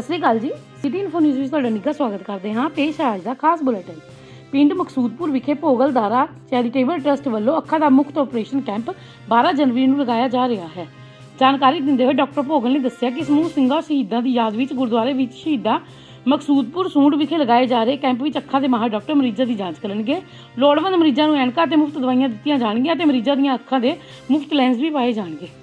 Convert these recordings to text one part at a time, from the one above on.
ਸਤਿ ਸ੍ਰੀ ਅਕਾਲ ਜੀ। City info news ਵਿੱਚ ਤੁਹਾਡਾ ਨਿੱਘਾ ਸਵਾਗਤ ਕਰਦੇ ਹਾਂ ਪੇਸ਼ ਹੈ ਅੱਜ ਦਾ ਖਾਸ ਬੁਲੇਟਿਨ। ਪਿੰਡ ਮਕਸੂਦਪੁਰ ਵਿਖੇ ਭੋਗਲਦਾਰਾ ਚੈਰੀਟੇਬਲ ਟਰਸਟ ਵੱਲੋਂ ਅੱਖਾਂ ਦਾ ਮੁਫ਼ਤ ਆਪਰੇਸ਼ਨ ਕੈਂਪ 12 ਜਨਵਰੀ ਨੂੰ ਲਗਾਇਆ ਜਾ ਰਿਹਾ ਹੈ। ਜਾਣਕਾਰੀ ਦਿੰਦੇ ਹੋਏ ਡਾਕਟਰ ਭੋਗਲ ਨੇ ਦੱਸਿਆ ਕਿ ਸਮੂਹ ਸਿੰਘਾਂ ਸ਼ਹੀਦਾਂ ਦੀ ਯਾਦ ਵਿੱਚ ਗੁਰਦੁਆਰੇ ਵਿੱਚ ਸ਼ਹੀਦਾਂ ਮਕਸੂਦਪੁਰ ਸੂੰਡ ਵਿਖੇ ਲਗਾਏ ਜਾ ਰਹੇ ਕੈਂਪ ਵਿੱਚ ਅੱਖਾਂ ਦੇ ਮਾਹਰ ਡਾਕਟਰ ਮਰੀਜ਼ਾਂ ਦੀ ਜਾਂਚ ਕਰਨਗੇ। ਲੋੜਵੰਦ ਮਰੀਜ਼ਾਂ ਨੂੰ ਐਨਕਾਂ ਤੇ ਮੁਫਤ ਦਵਾਈਆਂ ਦਿੱਤੀਆਂ ਜਾਣਗੀਆਂ ਤੇ ਮਰੀਜ਼ਾਂ ਦੀਆਂ ਅੱਖਾਂ ਦੇ ਮੁਫਤ ਲੈਂਸ ਵੀ ਪਾਏ ਜਾਣਗੇ।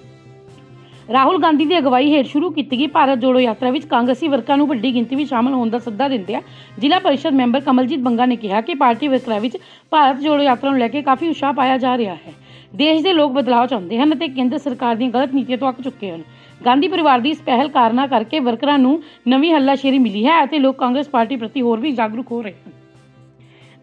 ਰਾਹੁਲ ਗਾਂਧੀ ਦੀ ਅਗਵਾਈ ਹੇਠ ਸ਼ੁਰੂ ਕੀਤੀ ਗਈ। ਭਾਰਤ ਜੋੜੋ ਯਾਤਰਾ ਵਿੱਚ ਕਾਂਗਰਸੀ ਵਰਕਰਾਂ ਨੂੰ ਵੱਡੀ ਗਿਣਤੀ ਵਿੱਚ ਸ਼ਾਮਲ ਹੋਣ ਦਾ ਸੱਦਾ ਦਿੰਦਿਆਂ ਜ਼ਿਲ੍ਹਾ ਪਰਿਸ਼ਦ ਮੈਂਬਰ ਕਮਲਜੀਤ ਬੰਗਾ ਨੇ ਕਿਹਾ ਕਿ ਪਾਰਟੀ ਵਰਕਰਾਂ ਵਿੱਚ ਭਾਰਤ ਜੋੜੋ ਯਾਤਰਾ ਨੂੰ ਲੈ ਕੇ ਕਾਫੀ ਉਤਸ਼ਾਹ ਪਾਇਆ ਜਾ ਰਿਹਾ ਹੈ। ਦੇਸ਼ ਦੇ ਲੋਕ ਬਦਲਾਅ ਚਾਹੁੰਦੇ ਹਨ ਅਤੇ ਕੇਂਦਰ ਸਰਕਾਰ ਦੀਆਂ ਗਲਤ ਨੀਤੀਆਂ ਤੋਂ ਅੱਕ ਚੁੱਕੇ ਹਨ। ਗਾਂਧੀ ਪਰਿਵਾਰ ਦੀ ਇਸ ਪਹਿਲ ਕਾਰਨਾਂ ਕਰਕੇ ਵਰਕਰਾਂ ਨੂੰ ਨਵੀਂ ਹੱਲਾਸ਼ੇਰੀ ਮਿਲੀ ਹੈ ਅਤੇ ਲੋਕ ਕਾਂਗਰਸ ਪਾਰਟੀ ਪ੍ਰਤੀ ਹੋਰ ਵੀ ਜਾਗਰੂਕ ਹੋ ਰਹੇ ਹਨ।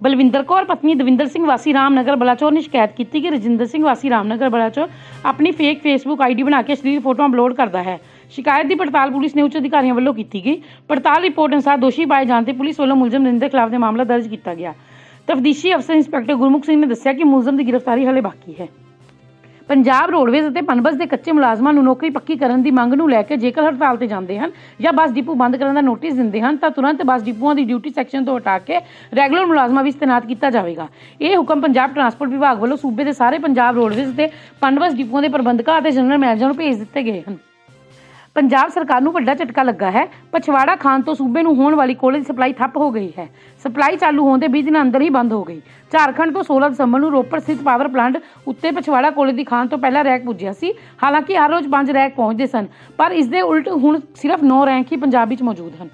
ਬਲਵਿੰਦਰ ਕੌਰ, ਪਤਨੀ ਦਵਿੰਦਰ ਸਿੰਘ ਵਾਸੀ ਰਾਮਨਗਰ ਬਲਾਚੌਰ ਨੇ ਸ਼ਿਕਾਇਤ ਕੀਤੀ ਕਿ ਰਜਿੰਦਰ ਸਿੰਘ ਵਾਸੀ ਰਾਮਨਗਰ ਬਲਾਚੌਰ ਆਪਣੀ ਫੇਕ ਫੇਸਬੁੱਕ ਆਈਡੀ ਬਣਾ ਕੇ ਅਸ਼ਲੀਲ ਫੋਟੋਆਂ ਅਪਲੋਡ ਕਰਦਾ ਹੈ। ਸ਼ਿਕਾਇਤ ਦੀ ਪੜਤਾਲ ਪੁਲਿਸ ਨੇ ਉੱਚ ਅਧਿਕਾਰੀਆਂ ਵੱਲੋਂ ਕੀਤੀ ਗਈ। ਪੜਤਾਲ ਰਿਪੋਰਟ ਅਨੁਸਾਰ ਦੋਸ਼ੀ ਪਾਏ ਜਾਣ ਤੇ ਪੁਲਿਸ ਵੱਲੋਂ ਮੁਲਜ਼ਮ ਰਿੰਦਰ ਖਿਲਾਫ ਦੇ ਮਾਮਲਾ ਦਰਜ ਕੀਤਾ ਗਿਆ। ਤਫਦੀਸ਼ੀ ਅਫਸਰ ਇੰਸਪੈਕਟਰ ਗੁਰਮੁਖ ਸਿੰਘ ਨੇ ਦੱਸਿਆ ਕਿ ਮੁਲਜ਼ਮ ਦੀ ਗ੍ਰਿਫਤਾਰੀ ਹਲੇ ਬਾਕੀ ਹੈ। ਪੰਜਾਬ ਰੋਡਵੇਜ਼ ਅਤੇ ਪਨਬਸ ਦੇ ਕੱਚੇ ਮੁਲਾਜ਼ਮਾਂ ਨੂੰ ਨੌਕਰੀ ਪੱਕੀ ਕਰਨ ਦੀ ਮੰਗ ਨੂੰ ਲੈ ਕੇ ਜੇਕਰ ਹੜਤਾਲ ਤੇ ਜਾਂਦੇ ਹਨ ਜਾਂ ਬੱਸ ਡਿਪੂ ਬੰਦ ਕਰਨ ਦਾ ਨੋਟਿਸ ਦਿੰਦੇ ਹਨ, ਤਾਂ ਤੁਰੰਤ ਬੱਸ ਡਿਪੂਆਂ ਦੀ ਡਿਊਟੀ ਸੈਕਸ਼ਨ ਤੋਂ ਹਟਾ ਕੇ ਰੈਗੂਲਰ ਮੁਲਾਜ਼ਮਾਂ ਵਿੱਚ ਤੈਨਾਤ ਕੀਤਾ ਜਾਵੇਗਾ। ਇਹ ਹੁਕਮ ਪੰਜਾਬ ਟਰਾਂਸਪੋਰਟ ਵਿਭਾਗ ਵੱਲੋਂ ਸੂਬੇ ਦੇ ਸਾਰੇ ਪੰਜਾਬ ਰੋਡਵੇਜ਼ ਤੇ ਪਨਬਸ ਡਿਪੂਆਂ ਦੇ ਪ੍ਰਬੰਧਕਾਂ ਅਤੇ ਜਨਰਲ ਮੈਨੇਜਰ ਨੂੰ ਭੇਜ ਦਿੱਤੇ ਗਏ ਹਨ। ਪੰਜਾਬ ਸਰਕਾਰ ਨੂੰ ਵੱਡਾ ਝਟਕਾ ਲੱਗਾ ਹੈ। ਪਛਵਾੜਾ ਖਾਨ ਤੋਂ ਸੂਬੇ ਨੂੰ ਹੋਣ ਵਾਲੀ ਕੋਲੇ ਦੀ ਸਪਲਾਈ ਠੱਪ ਹੋ ਗਈ ਹੈ। ਸਪਲਾਈ ਚਾਲੂ ਹੋਣ ਦੇ 20 ਦਿਨਾਂ ਅੰਦਰ ਹੀ ਬੰਦ ਹੋ ਗਈ। ਝਾਰਖੰਡ ਤੋਂ 16 ਦਸੰਬਰ ਨੂੰ ਰੋਪੜ ਸਥਿਤ ਪਾਵਰ ਪਲਾਂਟ ਉੱਤੇ ਪਛਵਾੜਾ ਕੋਲੇ ਦੀ ਖਾਨ ਤੋਂ ਪਹਿਲਾਂ ਰੈਕ ਪੁੱਜਿਆ ਸੀ। ਹਾਲਾਂਕਿ ਹਰ ਰੋਜ਼ ਪੰਜ ਰੈਕ ਪਹੁੰਚਦੇ ਸਨ, ਪਰ ਇਸ ਦੇ ਉਲਟ ਹੁਣ ਸਿਰਫ 9 ਰੈਕ ਹੀ ਪੰਜਾਬ ਵਿੱਚ ਮੌਜੂਦ ਹਨ।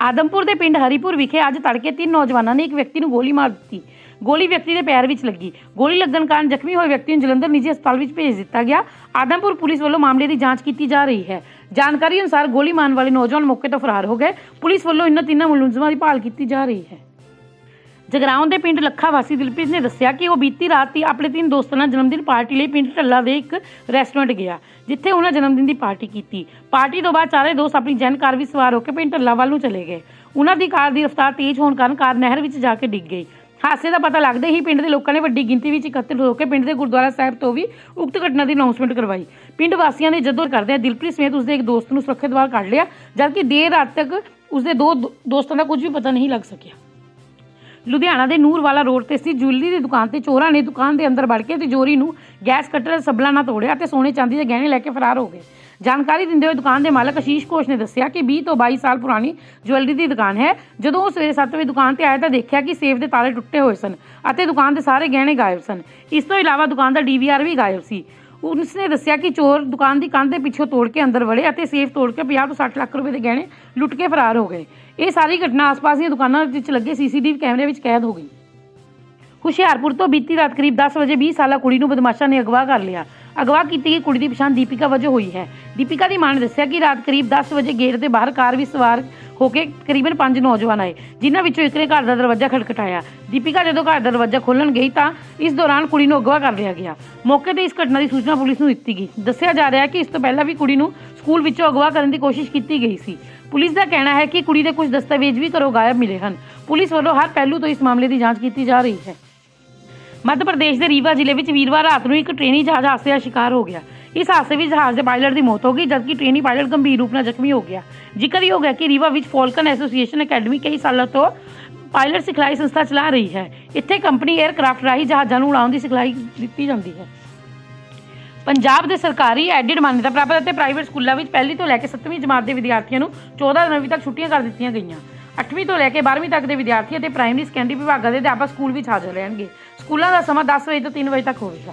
ਆਦਮਪੁਰ ਦੇ ਪਿੰਡ ਹਰੀਪੁਰ ਵਿਖੇ ਅੱਜ ਤੜਕੇ ਤਿੰਨ ਨੌਜਵਾਨਾਂ ਨੇ ਇੱਕ ਵਿਅਕਤੀ ਨੂੰ ਗੋਲੀ ਮਾਰ ਦਿੱਤੀ। ਗੋਲੀ ਵਿਅਕਤੀ ਦੇ ਪੈਰ ਵਿੱਚ ਲੱਗੀ। ਗੋਲੀ ਲੱਗਣ ਕਾਰਨ ਜ਼ਖਮੀ ਹੋਏ ਵਿਅਕਤੀ ਨੂੰ ਜਲੰਧਰ ਨਿੱਜੀ ਹਸਪਤਾਲ ਵਿੱਚ ਭੇਜ ਦਿੱਤਾ ਗਿਆ। ਆਦਮਪੁਰ ਪੁਲਿਸ ਵੱਲੋਂ ਮਾਮਲੇ ਦੀ ਜਾਂਚ ਕੀਤੀ ਜਾ ਰਹੀ ਹੈ। ਜਾਣਕਾਰੀ ਅਨੁਸਾਰ ਗੋਲੀ ਮਾਰਨ ਵਾਲੇ ਨੌਜਵਾਨ ਮੌਕੇ ਤੋਂ ਫਰਾਰ ਹੋ ਗਏ। ਪੁਲਿਸ ਵੱਲੋਂ ਇਨ੍ਹਾਂ ਤਿੰਨਾਂ ਮੁਲਜ਼ਮਾਂ ਦੀ ਭਾਲ ਕੀਤੀ ਜਾ ਰਹੀ ਹੈ। ਜਗਰਾਉਂ ਦੇ ਪਿੰਡ ਲੱਖਾ ਵਾਸੀ ਦਿਲਪ੍ਰੀਤ ਨੇ ਦੱਸਿਆ ਕਿ ਉਹ ਬੀਤੀ ਰਾਤ ਹੀ ਆਪਣੇ ਤਿੰਨ ਦੋਸਤਾਂ ਨਾਲ ਜਨਮਦਿਨ ਪਾਰਟੀ ਲਈ ਪਿੰਡ ਢੱਲਾ ਦੇ ਇੱਕ ਰੈਸਟੋਰੈਂਟ ਗਿਆ, ਜਿੱਥੇ ਉਹਨਾਂ ਜਨਮਦਿਨ ਦੀ ਪਾਰਟੀ ਕੀਤੀ। ਪਾਰਟੀ ਤੋਂ ਬਾਅਦ ਚਾਰੇ ਦੋਸਤ ਆਪਣੀ ਜੈਨ ਕਾਰ ਵਿੱਚ ਸਵਾਰ ਹੋ ਕੇ ਪਿੰਡ ਢੱਲਾ ਵੱਲ ਨੂੰ ਚਲੇ ਗਏ। ਉਹਨਾਂ ਦੀ ਕਾਰ ਦੀ ਰਫ਼ਤਾਰ ਤੇਜ਼ ਹੋਣ ਕਾਰਨ ਕਾਰ ਨਹਿਰ ਵਿੱਚ ਜਾ ਕੇ ਡਿੱਗ ਗਈ। ਹਾਦਸੇ ਦਾ ਪਤਾ ਲੱਗਦੇ ਹੀ ਪਿੰਡ ਦੇ ਲੋਕਾਂ ਨੇ ਵੱਡੀ ਗਿਣਤੀ ਵਿੱਚ ਇਕੱਤਰ ਹੋ ਕੇ ਪਿੰਡ ਦੇ ਗੁਰਦੁਆਰਾ ਸਾਹਿਬ ਤੋਂ ਵੀ ਉਕਤ ਘਟਨਾ ਦੀ ਅਨਾਉਂਸਮੈਂਟ ਕਰਵਾਈ। ਪਿੰਡ ਵਾਸੀਆਂ ਨੇ ਜਦੋਂ ਕਰਦਿਆਂ ਦਿਲਪ੍ਰੀਤ ਸਮੇਤ ਉਸਦੇ ਇੱਕ ਦੋਸਤ ਨੂੰ ਸੁਰੱਖਿਅਤ ਬਾਹਰ ਕੱਢ ਲਿਆ, ਜਦਕਿ ਦੇਰ ਰਾਤ ਤੱਕ ਉਸਦੇ ਦੋ ਦੋ- ਦੋਸਤਾਂ ਦਾ ਕੁਝ ਵੀ ਪਤਾ ਨਹੀਂ ਲੱਗ ਸਕਿਆ। ਲੁਧਿਆਣਾ ਦੇ ਨੂਰਵਾਲਾ ਰੋਡ ਤੇ ਸਥਿਤ ਜੁਐਲਰੀ ਦੀ ਦੁਕਾਨ ਤੇ ਚੋਰਾਂ ਨੇ ਦੁਕਾਨ ਦੇ ਅੰਦਰ ਵੜ ਕੇ ਤਿਜੋਰੀ ਨੂੰ ਗੈਸ ਕਟਰ ਸਬਲਾ ਨਾਲ ਤੋੜਿਆ ਤੇ ਸੋਨੇ ਚਾਂਦੀ ਦੇ ਗਹਿਣੇ ਲੈ ਕੇ ਫਰਾਰ ਹੋ ਗਏ। ਜਾਣਕਾਰੀ ਦਿੰਦੇ ਹੋਏ ਦੁਕਾਨ ਦੇ ਮਾਲਕ ਆਸ਼ੀਸ਼ ਘੋਸ਼ ਨੇ ਦੱਸਿਆ ਕਿ 20 ਤੋਂ 22 ਸਾਲ ਪੁਰਾਣੀ ਜੁਐਲਰੀ ਦੀ ਦੁਕਾਨ ਹੈ। ਜਦੋਂ ਉਹ ਸਵੇਰੇ 7 ਵਜੇ ਦੁਕਾਨ ਤੇ ਆਇਆ ਤਾਂ ਦੇਖਿਆ ਕਿ ਸੇਫ ਦੇ ਤਾਲੇ ਟੁੱਟੇ ਹੋਏ ਸਨ ਅਤੇ ਦੁਕਾਨ ਦੇ ਸਾਰੇ ਗਹਿਣੇ ਗਾਇਬ ਸਨ। ਇਸ ਤੋਂ ਇਲਾਵਾ ਦੁਕਾਨ ਦਾ ਡੀਵੀਆਰ ਵੀ ਗਾਇਬ ਸੀ। ਉਸਨੇ ਦੱਸਿਆ ਕਿ ਚੋਰ ਦੁਕਾਨ ਦੀ ਕੰਧ ਦੇ ਪਿੱਛੋਂ ਤੋੜ ਕੇ ਅੰਦਰ ਵੜੇ ਅਤੇ ਸੇਫ ਤੋੜ ਕੇ 50 ਤੋਂ 60 ਲੱਖ ਰੁਪਏ ਦੇ ਗਹਿਣੇ ਲੁੱਟ ਕੇ ਫਰਾਰ ਹੋ ਗਏ। ਇਹ ਸਾਰੀ ਘਟਨਾ ਆਸ-ਪਾਸ ਦੀਆਂ ਦੁਕਾਨਾਂ ਵਿੱਚ ਲੱਗੇ ਸੀਸੀਟੀਵੀ ਕੈਮਰੇ ਵਿੱਚ ਕੈਦ ਹੋ ਗਈ। ਹੁਸ਼ਿਆਰਪੁਰ ਤੋਂ ਬੀਤੀ ਰਾਤ ਕਰੀਬ 10 ਵਜੇ 20 ਸਾਲਾ ਕੁੜੀ ਨੂੰ ਬਦਮਾਸ਼ਾਂ ਨੇ ਅਗਵਾ ਕਰ ਲਿਆ। ਅਗਵਾ ਕੀਤੀ ਗਈ ਕੁੜੀ ਦੀ ਪਛਾਣ ਦੀਪਿਕਾ ਵਜੋਂ ਹੋਈ ਹੈ। ਦੀਪਿਕਾ ਦੀ ਮਾਂ ਨੇ ਦੱਸਿਆ ਕਿ ਰਾਤ ਕਰੀਬ 10 ਵਜੇ ਗੇਟ ਦੇ ਬਾਹਰ ਕਾਰ ਵਿੱਚ ਸਵਾਰ ਹੋ ਕੇ ਕਰੀਬਨ 5 ਨੌਜਵਾਨ ਆਏ, ਜਿਨ੍ਹਾਂ ਵਿੱਚੋਂ ਇੱਕ ਨੇ ਘਰ ਦਾ ਦਰਵਾਜ਼ਾ ਖੜਖਟਾਇਆ ਦੀਪਿਕਾ ਜਦੋਂ ਘਰ ਦਾ ਦਰਵਾਜ਼ਾ ਖੋਲਣ ਗਈ ਤਾਂ ਇਸ ਦੌਰਾਨ ਕੁੜੀ ਨੂੰ ਅਗਵਾ ਕਰ ਲਿਆ ਗਿਆ। ਮੌਕੇ ਤੇ ਇਸ ਘਟਨਾ ਦੀ ਸੂਚਨਾ ਪੁਲਿਸ ਨੂੰ ਦਿੱਤੀ ਗਈ। ਦੱਸਿਆ ਜਾ ਰਿਹਾ ਹੈ ਕਿ ਇਸ ਤੋਂ ਪਹਿਲਾਂ ਵੀ ਕੁੜੀ ਨੂੰ ਸਕੂਲ ਵਿੱਚੋਂ ਅਗਵਾ ਕਰਨ ਦੀ ਕੋਸ਼ਿਸ਼ ਕੀਤੀ ਗਈ ਸੀ। ਪੁਲਿਸ ਦਾ ਕਹਿਣਾ ਹੈ ਕਿ ਕੁੜੀ ਦੇ ਕੁਝ ਦਸਤਾਵੇਜ਼ ਵੀ ਘਰੋਂ ਗਾਇਬ ਮਿਲੇ ਹਨ। ਪੁਲਿਸ ਵੱਲੋਂ ਹਰ ਪਹਿਲੂ ਤੋਂ ਇਸ ਮਾਮਲੇ ਦੀ ਜਾਂਚ ਕੀਤੀ ਜਾ ਰਹੀ ਹੈ। ਮੱਧ ਪ੍ਰਦੇਸ਼ ਦੇ ਰੀਵਾ ਜ਼ਿਲ੍ਹੇ ਵਿੱਚ ਵੀਰਵਾਰ ਰਾਤ ਨੂੰ ਇੱਕ ਟ੍ਰੇਨੀ ਜਹਾਜ਼ ਹਾਦਸੇ ਦਾ ਸ਼ਿਕਾਰ ਹੋ ਗਿਆ। ਇਸ ਹਾਦਸੇ ਵਿੱਚ ਜਹਾਜ਼ ਦੇ ਪਾਇਲਟ ਦੀ ਮੌਤ ਹੋ ਗਈ, ਜਦਕਿ ਟ੍ਰੇਨੀ ਪਾਇਲਟ ਗੰਭੀਰ ਰੂਪ ਨਾਲ ਜ਼ਖਮੀ ਹੋ ਗਿਆ। ਜ਼ਿਕਰਯੋਗ ਹੈ ਕਿ ਰੀਵਾ ਵਿੱਚ ਫਾਲਕਨ ਐਸੋਸੀਏਸ਼ਨ ਅਕੈਡਮੀ ਕਈ ਸਾਲਾਂ ਤੋਂ ਪਾਇਲਟ ਸਿਖਲਾਈ ਸੰਸਥਾ ਚਲਾ ਰਹੀ ਹੈ। ਇੱਥੇ ਕੰਪਨੀ 에ਅਰਕ੍ਰਾਫਟ ਰਾਹੀਂ ਜਹਾਜ਼ਾਂ ਨੂੰ ਉਡਾਉਣ ਦੀ ਸਿਖਲਾਈ ਦਿੱਤੀ ਜਾਂਦੀ ਹੈ। ਪੰਜਾਬ ਦੇ ਸਰਕਾਰੀ ਐਡਿਡ ਮਾਨਤਾ ਪ੍ਰਾਪਤ ਅਤੇ ਪ੍ਰਾਈਵੇਟ ਸਕੂਲਾਂ ਵਿੱਚ ਪਹਿਲੀ ਤੋਂ ਲੈ ਕੇ 7ਵੀਂ ਜਮਾਤ ਦੇ ਵਿਦਿਆਰਥੀਆਂ ਨੂੰ 14 ਜਨਵਰੀ ਤੱਕ ਛੁੱਟੀਆਂ ਕਰ ਦਿੱਤੀਆਂ ਗਈਆਂ। 8ਵੀਂ ਤੋਂ ਲੈ ਕੇ 12ਵੀਂ ਤੱਕ ਦੇ ਵਿਦਿਆਰਥੀ ਅਤੇ ਪ੍ਰਾਇਮਰੀ ਸੈਕੰਡਰੀ ਵਿਭਾਗਾਂ ਦੇ ਅਧਿਆਪਕ ਸਕੂਲ ਵਿੱਚ ਹਾਜ਼ਰ ਰਹਿਣਗੇ। ਸਕੂਲਾਂ ਦਾ ਸਮਾਂ 10 ਵਜੇ ਤੋਂ 3 ਵਜੇ ਤੱਕ ਹੋਵੇਗਾ।